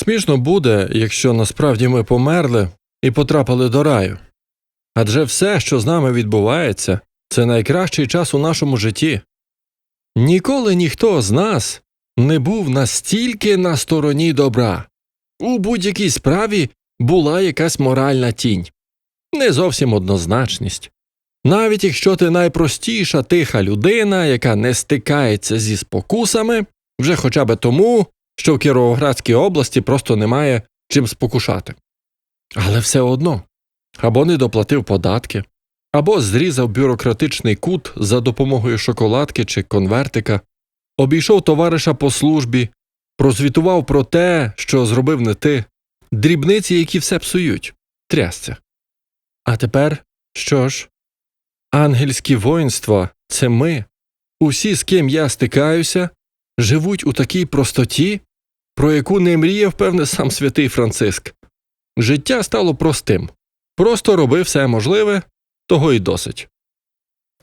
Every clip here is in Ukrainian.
Смішно буде, якщо насправді ми померли і потрапили до раю. Адже все, що з нами відбувається, це найкращий час у нашому житті. Ніколи ніхто з нас не був настільки на стороні добра. У будь-якій справі була якась моральна тінь, не зовсім однозначність. Навіть якщо ти найпростіша тиха людина, яка не стикається зі спокусами, вже хоча б тому, що в Кіровоградській області просто немає чим спокушати. Але все одно або не доплатив податки, або зрізав бюрократичний кут за допомогою шоколадки чи конвертика, обійшов товариша по службі, прозвітував про те, що зробив не ти, дрібниці, які все псують, трясця. А тепер що ж? Ангельські воїнства це ми. Усі, з ким я стикаюся, живуть у такій простоті, про яку не мріяв, певне, сам святий Франциск. Життя стало простим. Просто роби все можливе, того й досить.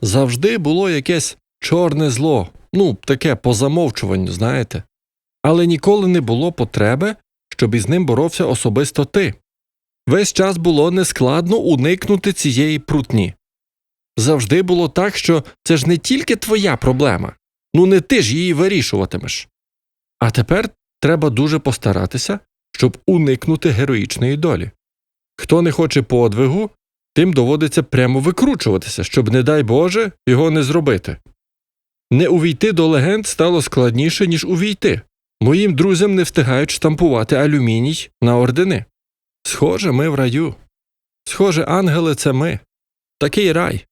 Завжди було якесь чорне зло, ну, таке по замовчуванню, знаєте, але ніколи не було потреби, щоб із ним боровся особисто ти. Весь час було нескладно уникнути цієї прутні. Завжди було так, що це ж не тільки твоя проблема, ну не ти ж її вирішуватимеш. А тепер треба дуже постаратися, щоб уникнути героїчної долі. Хто не хоче подвигу, тим доводиться прямо викручуватися, щоб, не дай Боже, його не зробити. Не увійти до легенд стало складніше, ніж увійти. Моїм друзям не встигають штампувати алюміній на ордени. Схоже, ми в раю. Схоже, ангели це ми. Такий рай.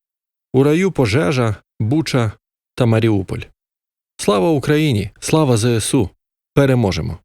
У раю пожежа, Буча та Маріуполь. Слава Україні! Слава ЗСУ! Переможемо!